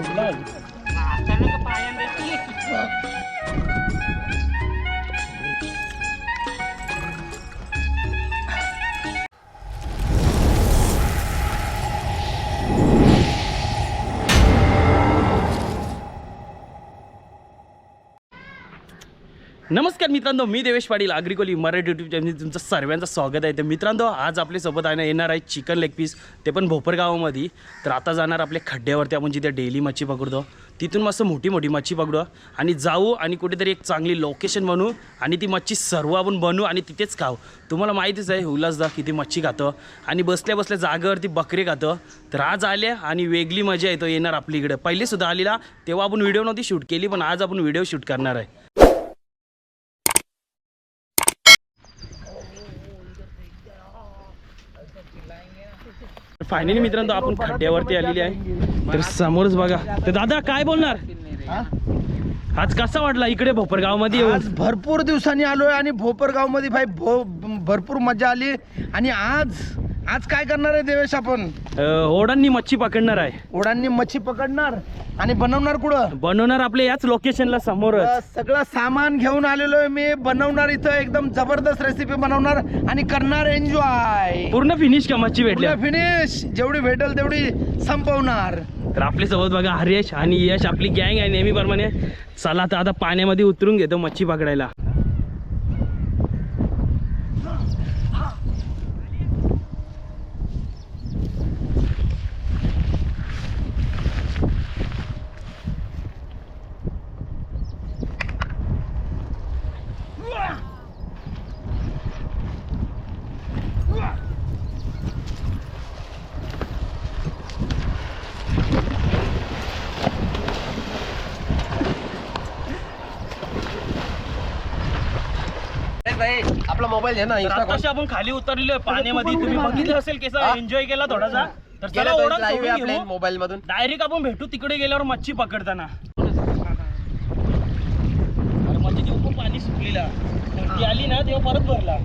इकडे बघा नमस्कार मित्रांनो मी देवेश पाटील आग्रिकोली मराठी यूट्यूब चॅनल तुमचं सर्वांचं स्वागत आहे. तर मित्रांनो आज आपल्यासोबत आहे ना येणार आहे चिकन लेग पीस ते पण भोपर गावामध्ये. तर आता जाणार आपल्या खड्ड्यावरती आपण जिथे डेली मच्छी पकडतो. तिथून मस्त मोठी मोठी मच्छी पकडू. आणि जाऊ आणि कुठेतरी एक चांगली लोकेशन बनवू आणि ती मच्छी सर्व आपण बनवू आणि तिथेच खाऊ. तुम्हाला माहितीच आहे उल्हासदा किती मच्छी खातं. आणि बसल्या बसल्या जागेवरती बकरी खातं. तर आज आले आणि वेगळी मजा येतो येणार आपल्या इकडे. पहिले सुद्धा आलेला तेव्हा आपण व्हिडिओ नव्हती शूट केली पण आज आपण व्हिडिओ शूट करणार आहे. फायनली मित्रांनो आपण खड्ड्यावरती आलेली आहे. तर समोरच बघा. तर दादा काय बोलणार? आज कसा वाटला इकडे भोपरगावमध्ये येऊन? आज भरपूर दिवसांनी आलोय आणि भोपरगावमध्ये भाई भो भरपूर मजा आली. आणि आज आज काय करणार आहे देवेश आपण? अं, ओढांनी मच्छी पकडणार आहे. ओढांनी मच्छी पकडणार आणि बनवणार कुठं? बनवणार आपल्या याच लोकेशनला समोरच. अ, सगळं सामान घेऊन आलेलो आहे मी. बनवणार इथं एकदम जबरदस्त रेसिपी बनवणार आणि करणार एन्जॉय पूर्ण फिनिश का मच्छी भेटल्या? फिनिश जेवढी भेटेल तेवढी संपवणार. तर आपल्यासोबत बघा हरेश आणि यश. आपली गँग आहे नेहमीप्रमाणे. चला तर आता पाण्यामध्ये उतरून घेतो मच्छी पकडायला आपला मोबाईल घे ना तर आताशी आपण खाली उतरलेलो आहे पाण्यामध्ये. तुम्ही बघितलं असेल कसा एन्जॉय केला थोडासा. तर चला ओढा मोबाईल मधून डायरेक्ट आपण भेटू तिकडे गेल्यावर मच्छी पकडताना. अरे मच्छी खूप पाणी सुकलेला ती आली ना तेव्हा परत भरला.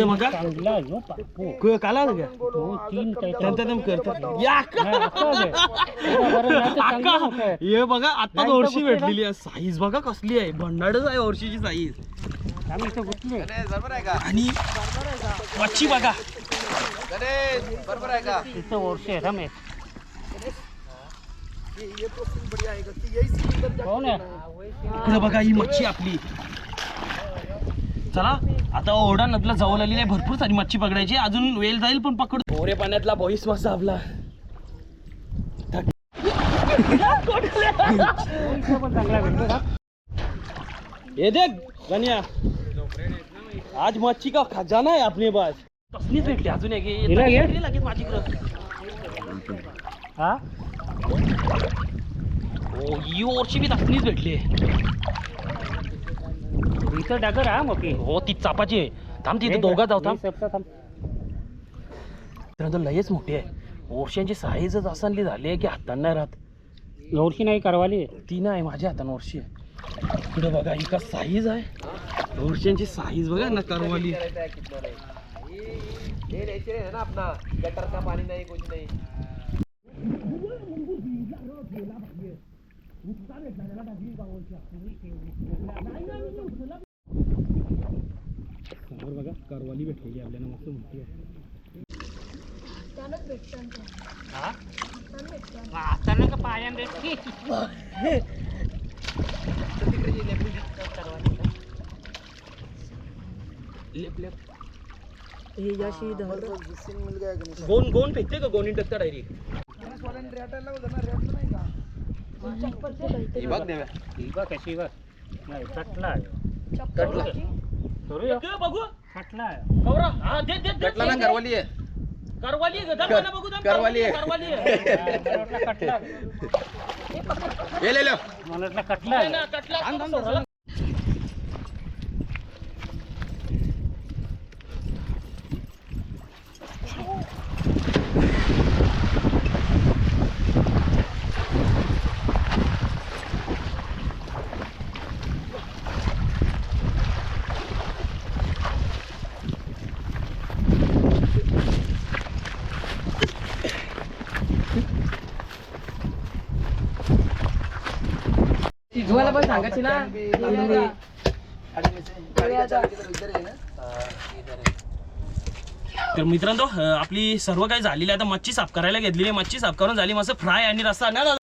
इकडे बघा क- काला का? त्यांचं करतात या अक्का. हे बघा आता वर्षी भेटलेली आहे साईज बघा कसली आहे. भंडारच आहे वर्षीची साईज. बरोबर आहे का? आणि मच्छी बघा. बरोबर आहे का? इकडे बघा ही मच्छी आपली. चला आता ओढा नदीला जवळ आलेली आहे भरपूर सारी मच्छी पकडायची अजून वेल जाईल पण पकड. ओरे पाण्यातला बॉईस मस्त आपला. ये देख गनिया आज मच्छी का खजाना आहे आपले पास. तसलीच भेटली अजून एक. लागेल माझीकडं हा? ओ ही वर्षी बी दाखनीच भेटली इथं डागर हा मोठी हो ती चापाची आहे. थांब तिथे दोघा जाऊ थांब. लयच मोठी आहे. वर्षांची साईजच असांली झाली आहे की हातांना नाही राहत. वर्षी नाही करवाली ती नाही माझ्या हातानं वर्षी आहे. इकडे बघा ही का साईज आहे. वर्षांची साईज बघा ना करवाली. करवाली भेटलेली आपल्याला मस्त मोठी आहे. आता का? पायान भेटली गोन गोन फेकते का? डायरेक्ट ही बघ कशी बघ. नाही कटला. आहे. करूया बघू. कटला. कवरा हा दे दे ना करवाली आहे करवाली आहे का? दाखवा ना बघू दाखवा. करवाली आहे. करवाली आहे मला वाटलं कटला आहे. ये ले लो मला वाटलं कटला नाही आहे. ना, कटला तर मित्रांनो आपली सर्व काही झालेली आहे. आता मच्छी साफ करायला घेतलेली आहे. मच्छी साफ करून झाली. मस्त फ्राय आणि रस्सा. ना दादा?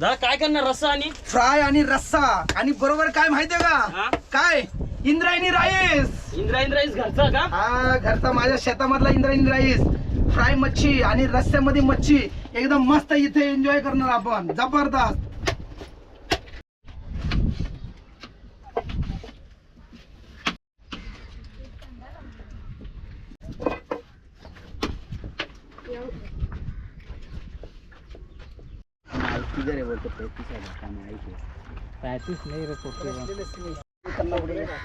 दादा काय करणार रस्सा आणि? फ्राय आणि रस्सा. आणि बरोबर काय माहितीये का? हा? काय? इंद्रायणी राईस. इंद्रायण राईस घरचा का? हा घरचा माझ्या शेतामधला इंद्रायणी राईस. फ्राय मच्छी आणि रस्त्यामध्ये मच्छी. एकदम मस्त इथे एन्जॉय करणार आपण. जबरदस्त. किधर है बोलते पैंतीस है। आई पैंतीस नहीं करना पड़ेगा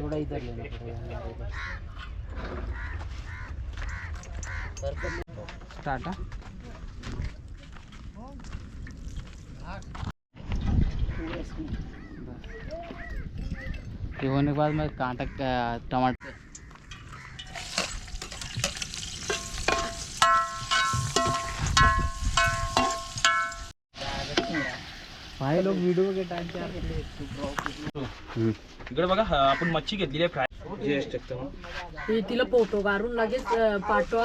थोड़ा इधर लेना पड़ेगा टाटा होने के बाद मैं कांटा टमाटर भाई लोग वीडियो के टाइम पे इकडे बघा अं, आपण मच्छी घेतलेली आहे फ्राय जेस्ट तिला फोटो काढून लगेच अं, पाठवा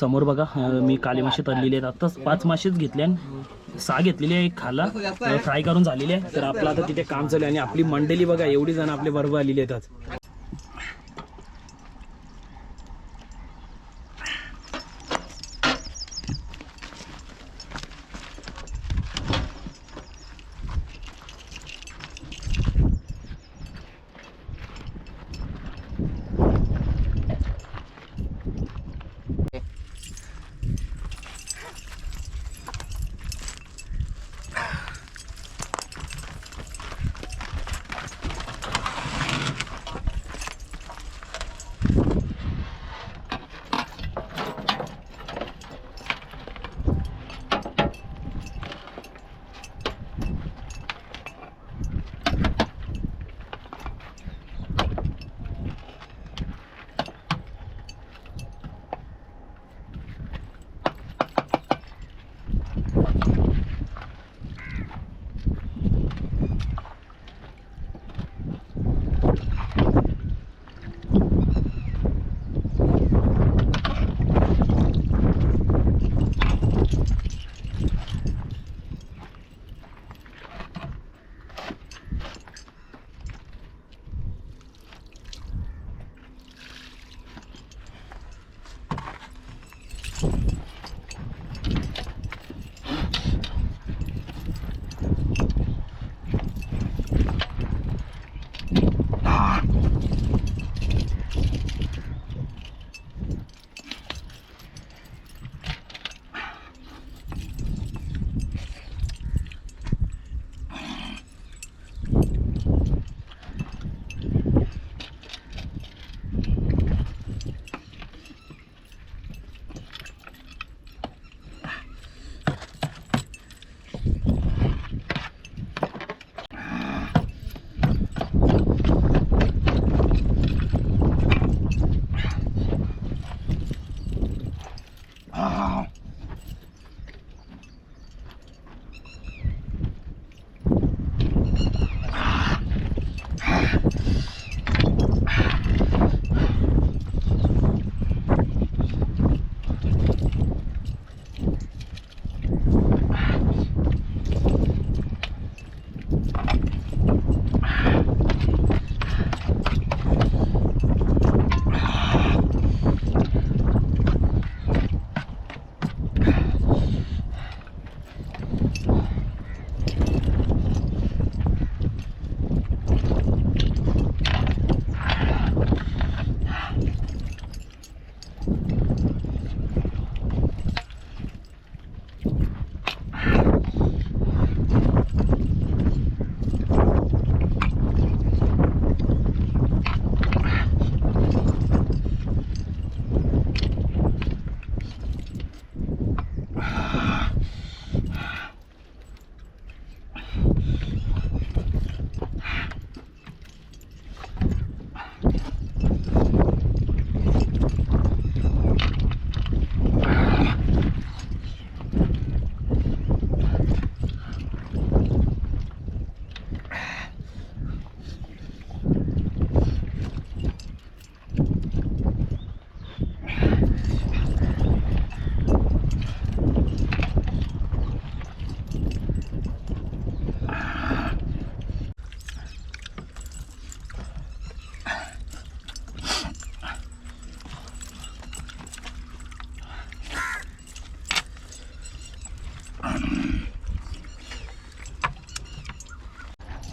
समोर बघा अं, मी काली मासे तरलेली आहेत. आत्ताच पाच मासेच घेतले सहा घेतलेली आहे एक खाला. फ्राय करून झालेली आहे. तर आपलं आता तिथे काम चालू आहे आणि आपली मंडळी बघा एवढी जण आपले बरोबर आलेली आहेत आज.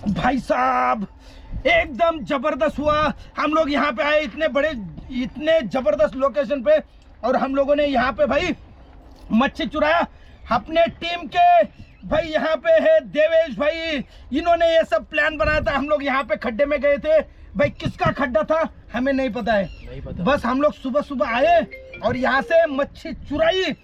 भाई साहब, एकदम ज़बरदस्त हुआ। हम लोग यहाँ पे आए इतने बड़े, इतने ज़बरदस्त लोकेशन पे और हम लोगों ने यहाँ पे भाई मच्छी चुराया। अपने टीम के भाई यहाँ पे है देवेश भाई। इन्होंने ये सब प्लान बनाया था। हम लोग यहाँ पे खड्डे में गए थे। भाई किसका खड्डा था? हमें नहीं पता है। नहीं पता। बस हम लोग सुबह सुबह आए और यहाँ से मच्छी चुराई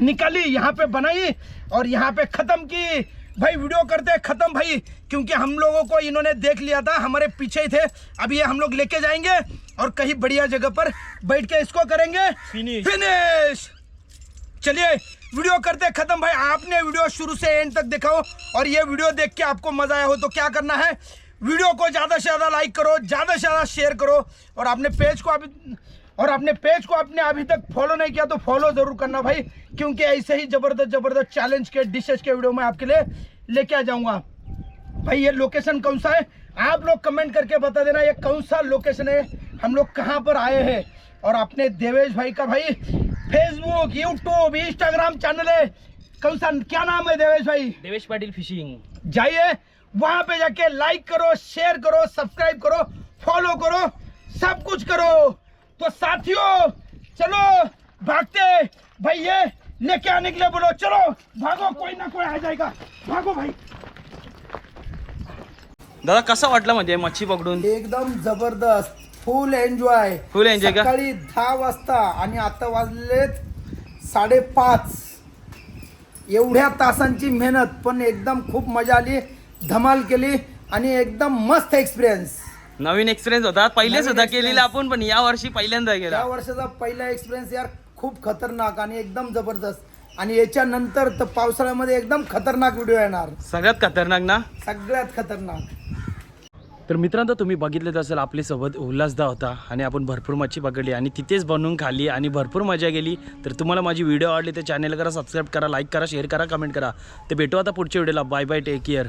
निकाली यहाँ पे बनाई और यहाँ पे खत्म की। भाई वीडियो करते हैं खत्म भाई क्योंकि हम लोगों को इन्होंने देख लिया था हमारे पीछे ही थे। अब ये हम लोग लेके जाएँगे और कहीं बढ़िया जगह पर बैठ के इसको करेंगे. फिनिश चलिए वीडियो करते खत्म। भाई आपने वीडियो शुरू से एंड तक देखा हो और ये वीडियो देख के आपको मज़ा आया हो तो क्या करना है? वीडियो को ज़्यादा से ज़्यादा लाइक करो ज़्यादा से ज़्यादा शेयर करो और अपने पेज को अभी और अपने पेज को आपने अभी तक फॉलो नहीं किया तो फॉलो ज़रूर करना भाई क्योंकि ऐसे ही ज़बरदस्त ज़बरदस्त चैलेंज के डिशेज के वीडियो मैं आपके लिए लेके आ जाऊँगा। भाई ये लोकेशन कौन सा है? आप लोग कमेंट करके बता देना ये कौन सा लोकेशन है। हम लोग कहाँ पर आए हैं? और अपने देवेश भाई का भाई फेसबुक यूट्यूब इंस्टाग्राम चैनल है। कौन सा क्या नाम है देवेश भाई? देवेश पाटील फिशिंग जाइए वहां पे जाके लाइक करो शेयर करो सब्सक्राइब करो फॉलो करो सब कुछ करो। तो साथियों चलो भागते। भाई ये लेके आने के लिए बोलो चलो भागो कोई ना कोई आ जाएगा। भागो भाई। दादा कसा वाटला म्हणजे मच्छी पकडून? एकदम जबरदस्त फुल एन्जॉय enjoy का? सकाळी दहा वाजता आणि आता वाजलेत साडेपाच. एवढ्या तासांची मेहनत पण एकदम खूप मजा आली. धमाल केली आणि एकदम मस्त एक्सपिरियन्स नवीन एक्सपिरियन्स होता. पहिले सुद्धा. केलेला आपण पण या वर्षी पहिल्यांदा या गेला वर्षाचा पहिला एक्सपिरियन्स यार खूप खतरनाक आणि एकदम जबरदस्त. आणि याच्यानंतर तर पावसाळ्यामध्ये एकदम खतरनाक व्हिडिओ येणार. सगळ्यात खतरनाक ना? सगळ्यात खतरनाक. तर मित्रांनो तुम्ही बघितलेच असेल आपल्यासोबत उल्हासदा होता आणि आपण भरपूर मच्छी पकडली आणि तिथेच बनवून खाल्ली आणि भरपूर मजा गेली तर तुम्हाला माझी व्हिडिओ आवडली तर चॅनल करा सबस्क्राईब करा लाईक करा शेअर करा कमेंट करा. ते भेटू आता पुढच्या व्हिडिओला बाय बाय टेक केअर